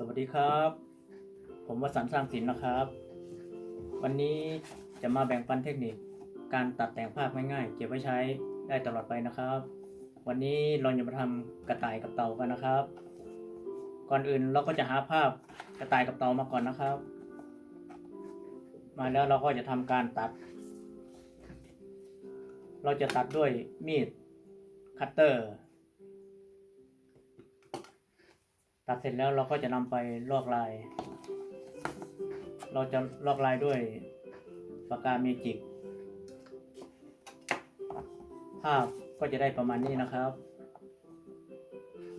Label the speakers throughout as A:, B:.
A: สวัสดีครับ ผมวสันต์สร้างศิลป์นะครับ วันนี้จะมาแบ่งปันเทคนิค การตัดแต่งภาพง่ายๆ เก็บไว้ใช้ได้ตลอดไปนะครับ วันนี้เราจะมาทำกระต่ายกับเต่ากันนะครับ ก่อนอื่นเราก็จะหาภาพกระต่ายกับเต่ามาก่อนนะครับ มาแล้วเราก็จะทำการตัด เราจะตัดด้วยมีดคัตเตอร์ ตัดเสร็จแล้วเราก็จะนำไปลอกลาย เราจะลอกลายด้วยปากกาเมจิก ภาพก็จะได้ประมาณนี้นะครับ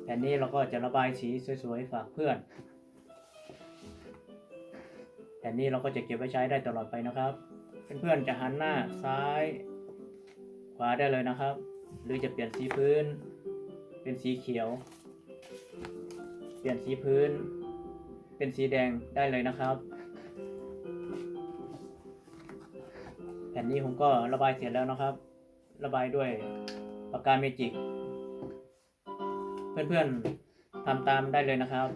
A: แผ่นนี้เราก็จะระบายสีสวยๆฝากเพื่อนแผ่นนี้เราก็จะเก็บไว้ใช้ได้ตลอดไปนะครับ เพื่อนๆจะหันหน้าซ้ายขวาได้เลยนะครับ หรือจะเปลี่ยนสีพื้น เป็นสีเขียว เปลี่ยนสีพื้น เป็นสีแดงได้เลยนะครับ แผ่นนี้ผมก็ระบายเสร็จแล้วนะครับ ระบายด้วยปากกาเมจิก เพื่อนๆทำตามได้เลยนะครับ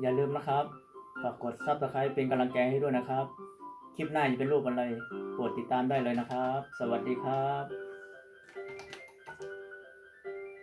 A: อย่าลืมนะครับ ฝากกด subscribe เป็นกำลังใจให้ด้วยนะครับ คลิปหน้าจะเป็นรูปอะไร โปรดติดตามได้เลยนะครับ สวัสดีครับ